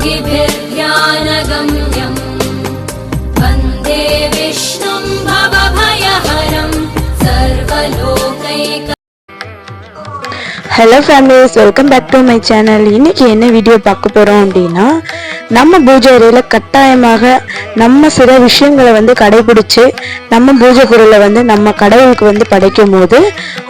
keep it. Hello families welcome back to my channel இன்னைக்கு என்ன video பார்க்க போகிறோம் அப்படின்னா நம்ம பூஜை அறையில் கட்டாயமாக நம்ம சில விஷயங்களை வந்து கடைபிடிச்சு நம்ம பூஜை பொருளை வந்து நம்ம கடவுளுக்கு வந்து படைக்கும் போது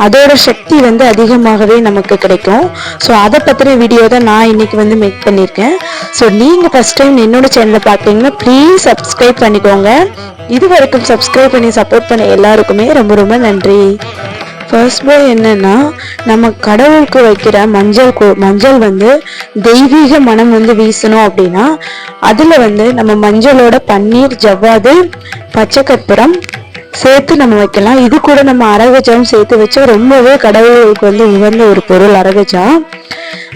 அதோட சக்தி வந்து அதிகமாகவே நமக்கு கிடைக்கும். ஸோ அதை பற்றின வீடியோ தான் நான் இன்றைக்கி வந்து மேக் பண்ணியிருக்கேன். ஸோ நீங்கள் ஃபஸ்ட் டைம் என்னோடய சேனலை பார்த்தீங்கன்னா ப்ளீஸ் சப்ஸ்கிரைப் பண்ணிக்கோங்க. இது வரைக்கும் சப்ஸ்கிரைப் பண்ணி சப்போர்ட் பண்ண எல்லாருக்குமே ரொம்ப ரொம்ப நன்றி. ஃபர்ஸ்ட் பை என்னன்னா நம்ம கடவுளுக்கு வைக்கிற மஞ்சள் கு- மஞ்சள் வந்து தெய்வீக மனம் வந்து வீசணும் அப்படின்னா அதுல வந்து நம்ம மஞ்சளோட பன்னீர் ஜவ்வாது பச்சை கற்பூரம் சேர்த்து நம்ம வைக்கலாம். இது கூட நம்ம அரகஜம் சேர்த்து வச்சா ரொம்பவே கடவுளுக்கு வந்து உகந்த ஒரு பொருள் அரகஜா.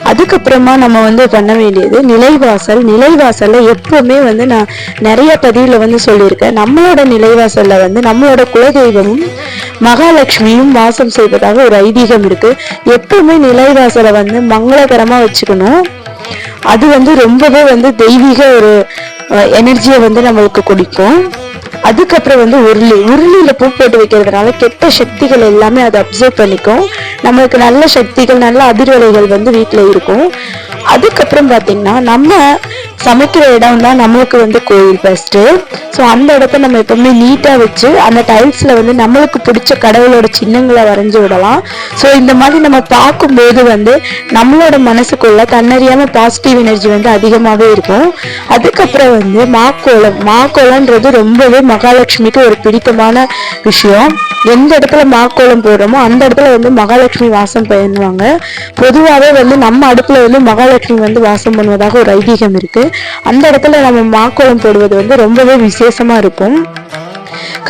அதுக்கப்புறமா நம்ம வந்து பண்ண வேண்டியது நிலைவாசல். நிலைவாசல்ல எப்பவுமே வந்து நான் நிறைய பதிவுல வந்து சொல்லியிருக்கேன். நம்மளோட நிலைவாசல்ல வந்து நம்மளோட குலதெய்வமும் மகாலட்சுமியும் வாசம் செய்வதாக ஒரு ஐதீகம் இருக்கு. எப்பவுமே நிலைவாசலை வந்து மங்களகரமா வச்சுக்கணும். அது வந்து ரொம்பவே வந்து தெய்வீக ஒரு எனர்ஜியை வந்து நம்மளுக்கு குடிக்கும். அதுக்கப்புறம் வந்து உருளி. உருளியில பூ போட்டு வைக்கிறதுனால கெட்ட சக்திகள் எல்லாமே அதை அப்சர்வ் பண்ணிக்கும். நம்மளுக்கு நல்ல சக்திகள் நல்ல அதிர்வலைகள் வந்து வீட்டுல இருக்கும். அதுக்கப்புறம் பாத்தீங்கன்னா நம்ம சமைக்கிற இடம் தான் நம்மளுக்கு வந்து கோயில் ஃபஸ்ட்டு ஸோ அந்த இடத்த நம்ம எப்பவுமே நீட்டா வச்சு அந்த டைல்ஸ்ல வந்து நம்மளுக்கு பிடிச்ச கடவுளோட சின்னங்களை வரைஞ்சு விடலாம். ஸோ இந்த மாதிரி நம்ம பார்க்கும்போது வந்து நம்மளோட மனசுக்குள்ள தன்னறியாம பாசிட்டிவ் எனர்ஜி வந்து அதிகமாகவே இருக்கும். அதுக்கப்புறம் வந்து மாக்கோலம் மாக்கோலம்ன்றது ரொம்பவே மகாலட்சுமிக்கு ஒரு பிடித்தமான விஷயம். எந்த இடத்துல மாக்கோலம் போடுறோமோ அந்த இடத்துல வந்து மகாலட்சுமி வாசம் பண்ணுவாங்க பொதுவாகவே வந்து நம்ம அடுப்பில் வந்து மகாலட்சுமி வந்து வாசம் பண்ணுவதாக ஒரு ஐதீகம் இருக்குது அந்த இடத்துல நம்ம மாக்கோலம் போடுவது வந்து ரொம்பவே விசேஷமாக இருக்கும்.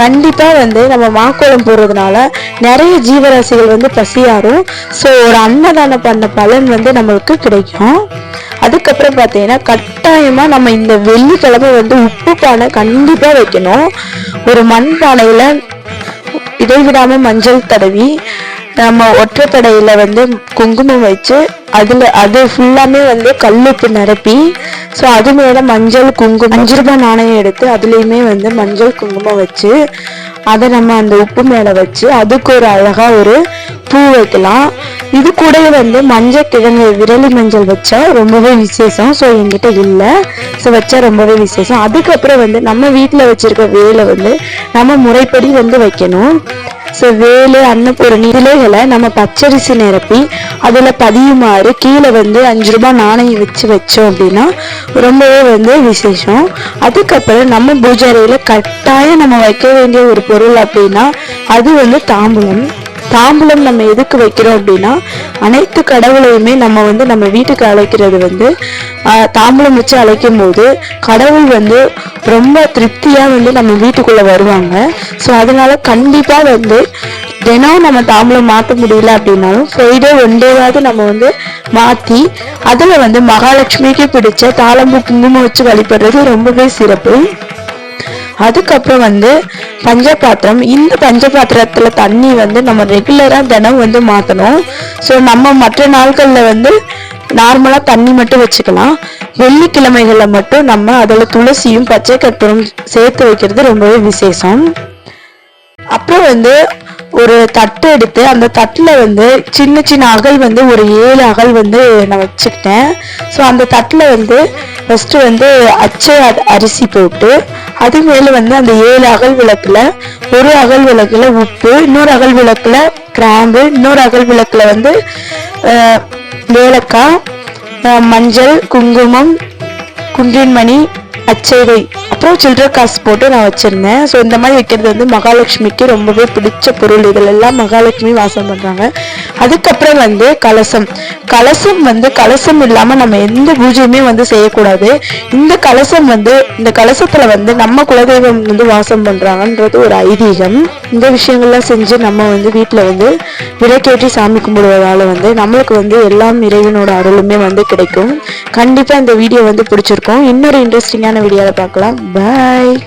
கண்டிப்பா வந்து நம்ம மாக்கோலம் போடுறதுனால நிறைய ஜீவராசிகள் வந்து பசியாரும். ஸோ ஒரு அன்னதானம் பண்ண பலன் வந்து நம்மளுக்கு கிடைக்கும். அதுக்கப்புறம் பார்த்தீங்கன்னா கட்டாயமா நம்ம இந்த வெள்ளிக்கிழமை வந்து உப்பு பானை கண்டிப்பா வைக்கணும். ஒரு மண் பானையில இடைவிடாம மஞ்சள் தடவி நம்ம ஒற்றைப்படையில வந்து குங்குமம் வச்சு அதுல அது ஃபுல்லாமே வந்து கல்லுப்பு நிரப்பி ஸோ அது மேல மஞ்சள் குங்குமம் அஞ்சு ரூபாய் நாணயம் எடுத்து அதுலேயுமே வந்து மஞ்சள் குங்குமம் வச்சு அதை நம்ம அந்த உப்பு மேல வச்சு அதுக்கு ஒரு அழகா ஒரு பூ வைக்கலாம். இது கூட வந்து மஞ்சள் கிழங்கு விரலி மஞ்சள் வச்சா ரொம்பவே விசேஷம். ஸோ என்கிட்ட இல்லை. ஸோ வச்சா ரொம்பவே விசேஷம். அதுக்கப்புறம் வந்து நம்ம வீட்டில் வச்சிருக்க வேலை வந்து நம்ம முறைப்படி வந்து வைக்கணும். ஸோ வேலு அன்னபூரணி இலைகளை நம்ம பச்சரிசி நிரப்பி அதில் பதியுமாறு கீழே வந்து அஞ்சு ரூபாய் நாணயம் வச்சு வச்சோம் அப்படின்னா ரொம்பவே வந்து விசேஷம். அதுக்கப்புறம் நம்ம பூஜாரையில் கட்டாயம் நம்ம வைக்க வேண்டிய ஒரு பொருள் அப்படின்னா அது வந்து தாம்பூலம். தாம்பூலம் நம்ம எதுக்கு வைக்கிறோம் அப்படின்னா அனைத்து கடவுளையுமே நம்ம வந்து நம்ம வீட்டுக்கு அழைக்கிறது வந்து தாம்பூலம் வச்சு அழைக்கும் போது கடவுள் வந்து ரொம்ப திருப்தியாக வந்து நம்ம வீட்டுக்குள்ளே வருவாங்க. ஸோ அதனால கண்டிப்பாக வந்து தினம் நம்ம தாம்பூலம் மாற்ற முடியல அப்படின்னாலும் ஃப்ரைடே ஒன் டேவாவது நம்ம வந்து மாற்றி அதில் வந்து மகாலட்சுமிக்கு பிடிச்ச தாளம்பு குங்குமம் வச்சு வழிபடுறது ரொம்பவே சிறப்பு. அதுக்கப்புறம் வந்து பஞ்சபாத்திரம். இந்த பஞ்சபாத்திரத்துல தண்ணி வந்து நம்ம ரெகுலரா தினம் வந்து மாற்றணும் ஸோ நம்ம மற்ற நாட்களில் வந்து நார்மலா தண்ணி மட்டும் வச்சுக்கலாம். வெள்ளிக்கிழமைகள்ல மட்டும் நம்ம அதில் துளசியும் பச்சை கற்பூரம் சேர்த்து வைக்கிறது ரொம்பவே விசேஷம். அப்புறம் வந்து ஒரு தட்டு எடுத்து அந்த தட்டுல வந்து சின்ன சின்ன அகல் வந்து ஒரு ஏழு அகல் வந்து நான் வச்சுக்கிட்டேன். ஸோ அந்த தட்டில் வந்து ஃபஸ்ட்டு வந்து அச்சை அரிசி போட்டு அது மேல வந்து அந்த ஏழு அகல் விளக்குல ஒரு அகல் விளக்குல உப்பு இன்னொரு அகல் விளக்குல கிராம்பு இன்னொரு அகல் விளக்குல வந்து ஏலக்காய் மஞ்சள் குங்குமம் குன்றின்மணி அச்சைவை அப்புறம் சில்லற காசு போட்டு நான் வச்சிருந்தேன். ஸோ இந்த மாதிரி வைக்கிறது வந்து மகாலட்சுமிக்கு ரொம்பவே பிடிச்ச பொருள். இதில் எல்லாம் மகாலட்சுமி வாசம் பண்ணுறாங்க அதுக்கப்புறம் வந்து கலசம். கலசம் வந்து கலசம் இல்லாமல் நம்ம எந்த பூஜையுமே வந்து செய்யக்கூடாது. இந்த கலசம் வந்து இந்த கலசத்தில் வந்து நம்ம குலதெய்வம் வந்து வாசம் பண்ணுறாங்கன்றது ஒரு ஐதீகம். இந்த விஷயங்கள்லாம் செஞ்சு நம்ம வந்து வீட்டில் வந்து விளக்கேற்றி சாமி கும்பிடுவதால் வந்து நம்மளுக்கு வந்து எல்லாம் இறைவனோட அருளுமே வந்து கிடைக்கும். கண்டிப்பாக இந்த வீடியோ வந்து பிடிச்சிருக்கும். இன்னொரு இன்ட்ரெஸ்டிங்கான வீடியோவில் பார்க்கலாம். Bye!